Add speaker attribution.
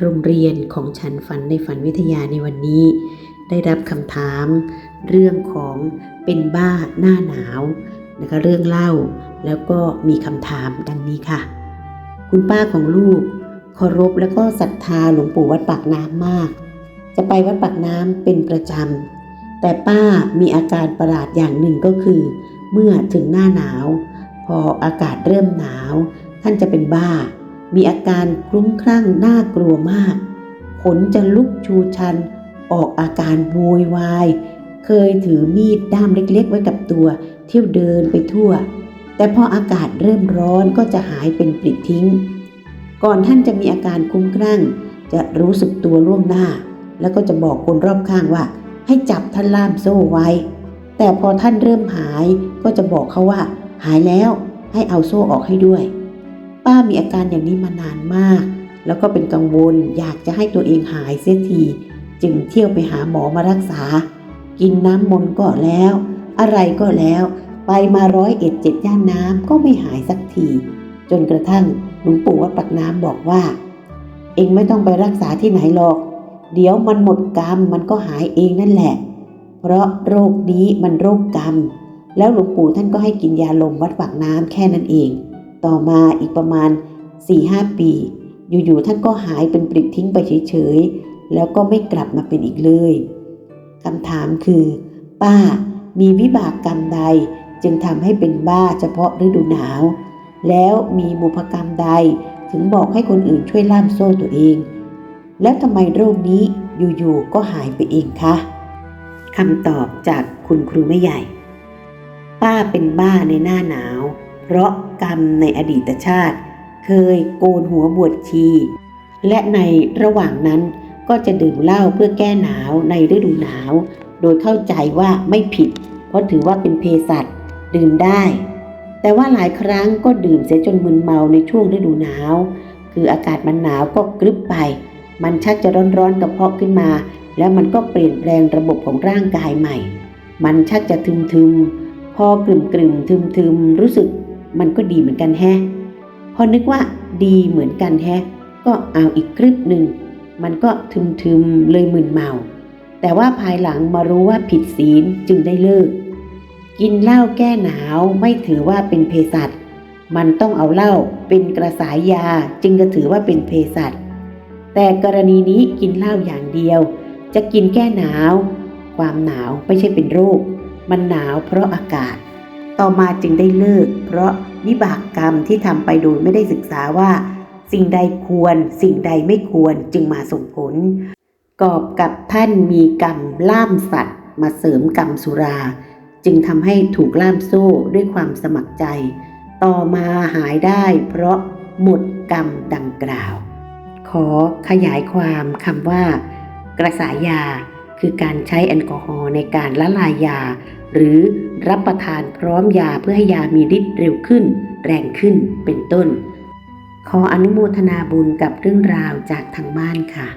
Speaker 1: โรงเรียนของฉันฝันในฝันวิทยาในวันนี้ ได้รับคำถาม เรื่องของเป็นบ้าหน้าหนาวนะคะเรื่องเล่า แล้วก็มีคำถามดังนี้ค่ะ คุณป้าของลูกเคารพและก็ศรัทธาหลวงปู่วัดปากน้ำมาก จะไปวัดปากน้ำเป็นประจำแต่ป้ามีอาการประหลาดอย่างหนึ่งก็คือ เมื่อถึงหน้าหนาว พออากาศเริ่มหนาว ท่านจะเป็นบ้า มีอาการคลุ้มคลั่งน่ากลัวมาก ขนจะลุกชูชัน ออกอาการโวยวาย เคยถือมีดด้ามเล็กๆ ไว้กับตัว เที่ยวเดินไปทั่ว แต่พออากาศเริ่มร้อนก็จะหายเป็นปลิดทิ้ง ก่อนท่านจะมีอาการคลุ้มคลั่ง จะรู้สึกตัวล่วงหน้า แล้วก็จะบอกคนรอบข้างว่า ให้จับท่านล่ามโซ่ไว้ แต่พอท่านเริ่มหายก็จะบอกเขาว่า หายแล้วให้เอาโซ่ออกให้ด้วย ป้ามีอาการอย่างนี้มานานมาก แล้วก็เป็นกังวลอยากจะให้ตัวเองหายเสียที จึงเที่ยวไปหาหมอมารักษา กินน้ำมนต์ก็แล้ว อะไรก็แล้ว ไปมาร้อยเอ็ดเจ็ดย่านน้ำก็ไม่หายสักที จนกระทั่งหลวงปู่วัดปักน้ำบอกว่า เองไม่ต้องไปรักษาที่ไหนหรอก เดี๋ยวมันหมดกรรมมันก็หายเองนั่นแหละ เพราะโรคนี้มันโรคกรรม แล้วหลวงปู่ท่านก็ให้กินยาลมวัดปากน้ำแค่นั้นเอง ต่อมาอีกประมาณ 4-5 ปี อยู่ๆท่านก็หายเป็นปลิดทิ้งไปเฉยๆ แล้วก็ไม่กลับมาเป็นอีกเลยคำถามคือ ป้ามีวิบากกรรมใดจึงทำให้เป็นบ้าเฉพาะฤดูหนาว แล้วมีบุพกรรมใดถึงบอกให้คนอื่นช่วยล่ามโซ่ตัวเอง แล้วทำไมโรคนี้อยู่ๆก็หายไปเองคะคำตอบจากคุณครูแม่ใหญ่ ป้าเป็นบ้าในหน้าหนาว เพราะกรรมในอดีตชาติ เคยโกนหัวบวชชี และในระหว่างนั้นก็จะดื่มเหล้าเพื่อแก้หนาวในฤดูหนาว โดยเข้าใจว่าไม่ผิด เพราะถือว่าเป็นเภสัชดื่มได้ แต่ว่าหลายครั้งก็ดื่มเสียจนมึนเมาในช่วงฤดูหนาว คืออากาศมันหนาวก็กรึบไป มันชักจะร้อนๆกระเพาะขึ้นมา แล้วมันก็เปลี่ยนแปลงระบบของร่างกายใหม่ มันชักจะทึมๆพอกลุ่มกลุ่มทึมทึมๆรู้สึก มันก็ดีเหมือนกันแฮะ พอนึกว่าดีเหมือนกันแฮะ ก็เอาอีกกรึบหนึ่ง มันก็ทึมทึมๆเลยมึนเมา แต่ว่าภายหลังมารู้ว่าผิดศีลจึงได้เลิก กินเหล้าแก้หนาวไม่ถือว่าเป็นเภสัชมันต้องเอาเหล้าเป็นกระสายยาจึงจะถือว่าเป็นเภสัชแต่กรณีนี้กินเหล้าอย่างเดียว จะกินแก้หนาว ความหนาวไม่ใช่เป็นโรค มันหนาวเพราะอากาศ ต่อมาจึงได้เลิก เพราะวิบากกรรมที่ทำไปโดยไม่ได้ศึกษาว่า สิ่งใดควร สิ่งใดไม่ควรจึงมาส่งผล กอบกับท่านมีกรรมล่ามสัตว์ มาเสริมกรรมสุรา จึงทำให้ถูกล่ามโซ่ด้วยความสมัครใจ ต่อมาหายได้เพราะหมดกรรมดังกล่าว ขอขยายความคำว่า กระสายยา คือการใช้แอลกอฮอล์ในการละลายยา หรือรับประทานพร้อมยาเพื่อให้ยามีฤทธิ์เร็วขึ้น แรงขึ้นเป็นต้น ขออนุโมทนาบุญกับเรื่องราวจากทางบ้านค่ะ